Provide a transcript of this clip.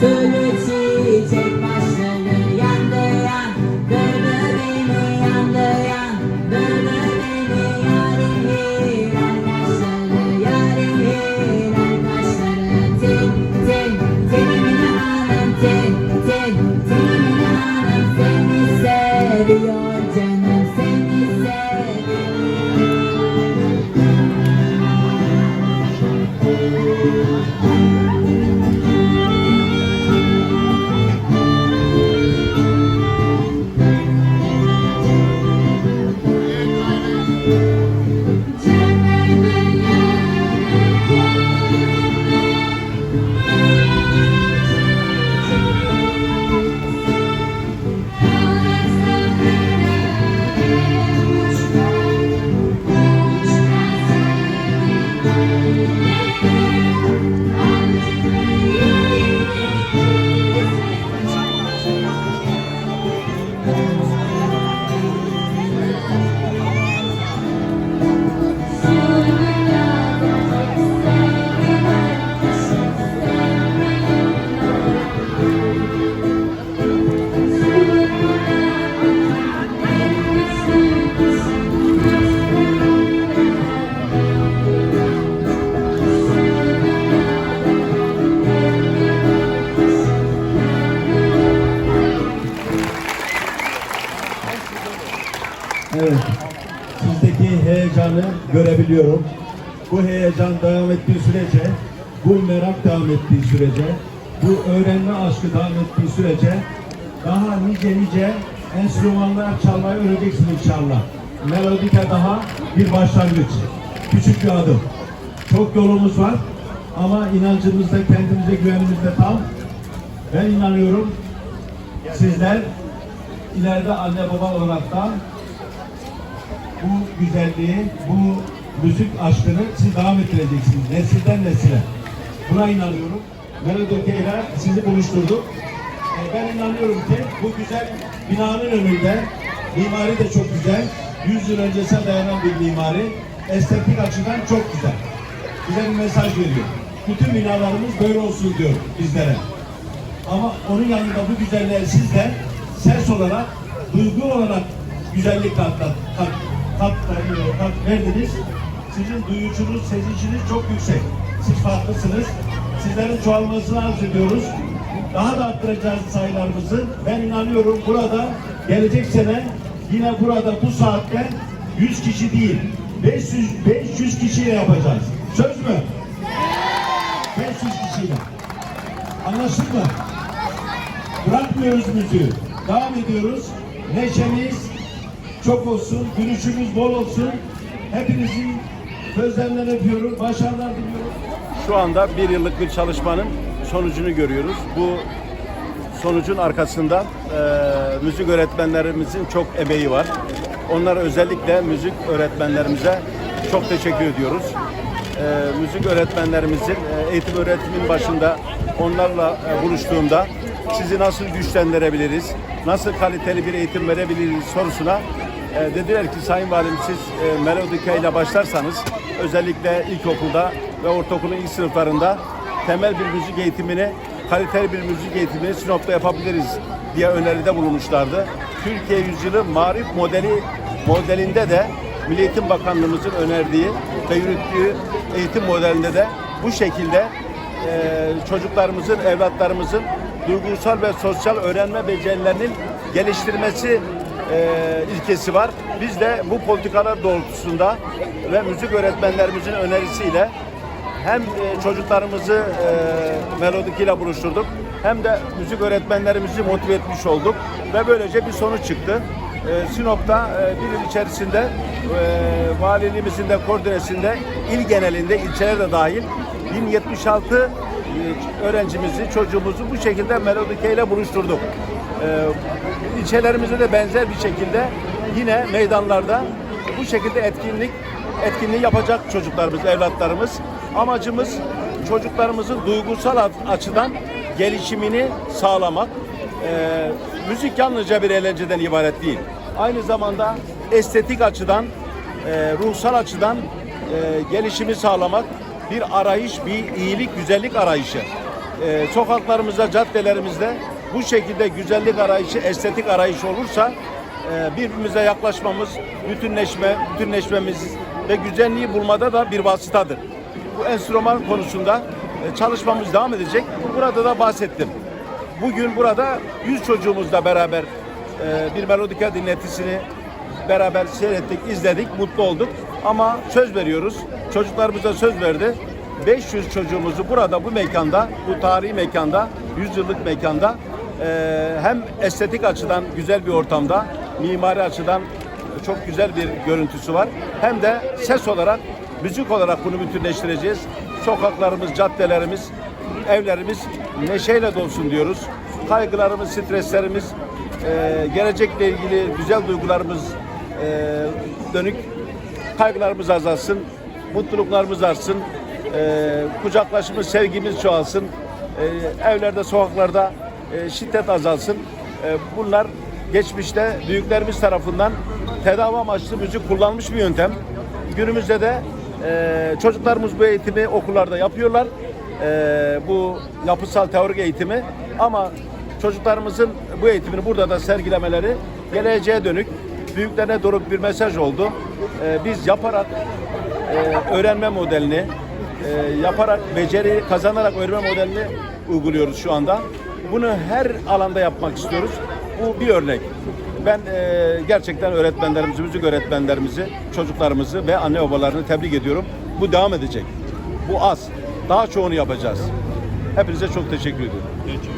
Tülü çiçek başları yandı yan Dırdı beni yandı yan Dırdı beni yarim hiral kaşları Yarim hiral kaşları Tin tin tinimini hanım tin tin seni seviyor seni seviyor Evet. Sizdeki heyecanı görebiliyorum. Bu heyecan devam ettiği sürece, bu merak devam ettiği sürece, bu öğrenme aşkı devam ettiği sürece daha nice nice enstrümanlar çalmayı öğreneceksin inşallah. Melodika daha bir başlangıç. Küçük bir adım. Çok yolumuz var ama inancımızda, kendimize güvenimizde tam. Ben inanıyorum sizler ileride anne baba olarak da bu güzelliği, bu müzik aşkını siz devam ettireceksiniz. Nesilden nesile. Buna inanıyorum. Melodika ile sizi buluşturduk. Ee, Ben inanıyorum ki bu güzel binanın önünde mimari de çok güzel. 100 yıl öncesine dayanan bir mimari. Estetik açıdan çok güzel. Bize bir mesaj veriyor. Bütün binalarımız böyle olsun diyor bizlere. Ama onun yanında bu güzelliğe siz de ses olarak, duygu olarak güzellik kat, kat, kat verdiniz. Sizin duyucunuz, seziciniz çok yüksek. Siz farklısınız. Sizlerin çoğalmasını arzu ediyoruz. Daha da arttıracağız sayılarımızı. Ben inanıyorum burada gelecek sene yine burada bu saatte 100 kişi değil 500 500 kişiyle yapacağız. Söz mü? 500 kişiyle. Anlaşıldı mı? Bırakmıyoruz müziği. Devam ediyoruz. Neşemiz çok olsun, gülüşümüz bol olsun. Hepinizin gözlerinden öpüyorum. Başarılar diliyorum. Şu anda bir yıllık bir çalışmanın sonucunu görüyoruz. Bu sonucun arkasında e, müzik öğretmenlerimizin çok emeği var. Onlara özellikle müzik öğretmenlerimize çok teşekkür ediyoruz. E, müzik öğretmenlerimizin e, eğitim öğretimin başında onlarla e, buluştuğumda sizi nasıl güçlendirebiliriz, nasıl kaliteli bir eğitim verebiliriz sorusuna e, dediler ki Sayın Valim siz e, Melodika ile başlarsanız özellikle ilkokulda ve ortaokulun ilk sınıflarında temel bir müzik eğitimini, kaliteli bir müzik eğitimini Sinop'ta yapabiliriz diye öneride bulunmuşlardı. Türkiye Yüzyılı Marif modeli modelinde de Milli Eğitim Bakanlığımızın önerdiği ve yürüttüğü eğitim modelinde de bu şekilde e, çocuklarımızın, evlatlarımızın duygusal ve sosyal öğrenme becerilerinin geliştirmesi e, ilkesi var. Biz de bu politikalar doğrultusunda ve müzik öğretmenlerimizin önerisiyle hem e, çocuklarımızı e, Melodik ile buluşturduk hem de müzik öğretmenlerimizi motive etmiş olduk ve böylece bir sonuç çıktı. E, Sinop'ta e, bir yıl içerisinde e, valiliğimizin de koordinesinde il genelinde ilçeler de dahil 1076 e, öğrencimizi, çocuğumuzu bu şekilde Melodike ile buluşturduk. E, ilçelerimizde de benzer bir şekilde yine meydanlarda bu şekilde etkinlik etkinliği yapacak çocuklarımız, evlatlarımız. Amacımız çocuklarımızın duygusal açıdan gelişimini sağlamak. E, müzik yalnızca bir eğlenceden ibaret değil. Aynı zamanda estetik açıdan, e, ruhsal açıdan e, gelişimi sağlamak bir arayış, bir iyilik, güzellik arayışı. e, sokaklarımızda, caddelerimizde bu şekilde güzellik arayışı, estetik arayışı olursa e, birbirimize yaklaşmamız, bütünleşme, bütünleşmemiz ve güzelliği bulmada da bir vasıtadır. Bu enstrüman konusunda e, çalışmamız devam edecek. Burada da bahsettim. Bugün burada 100 çocuğumuzla beraber e, bir melodika dinletisini beraber seyrettik, izledik, mutlu olduk. Ama söz veriyoruz. Çocuklarımıza söz verdi. 500 çocuğumuzu burada bu mekanda, bu tarihi mekanda, 100 yıllık mekanda e, hem estetik açıdan güzel bir ortamda, mimari açıdan çok güzel bir görüntüsü var. Hem de ses olarak, müzik olarak bunu bütünleştireceğiz. Sokaklarımız, caddelerimiz, evlerimiz neşeyle dolsun diyoruz. Kaygılarımız, streslerimiz, e, gelecekle ilgili güzel duygularımız e, dönük kaygılarımız azalsın, mutluluklarımız artsın, e, kucaklaşımız, sevgimiz çoğalsın, e, evlerde, sokaklarda e, şiddet azalsın. E, bunlar geçmişte büyüklerimiz tarafından tedavi amaçlı müzik kullanmış bir yöntem. Günümüzde de e, çocuklarımız bu eğitimi okullarda yapıyorlar. Bu yapısal teorik eğitimi ama çocuklarımızın bu eğitimini burada da sergilemeleri geleceğe dönük büyüklerine doğru bir mesaj oldu. Biz yaparak öğrenme modelini yaparak beceri kazanarak öğrenme modelini uyguluyoruz şu anda. Bunu her alanda yapmak istiyoruz. Bu bir örnek. Ben e, gerçekten öğretmenlerimizi, müzik öğretmenlerimizi, çocuklarımızı ve anne babalarını tebrik ediyorum. Bu devam edecek. Bu az. Daha çoğunu yapacağız. Hepinize çok teşekkür ediyorum. It's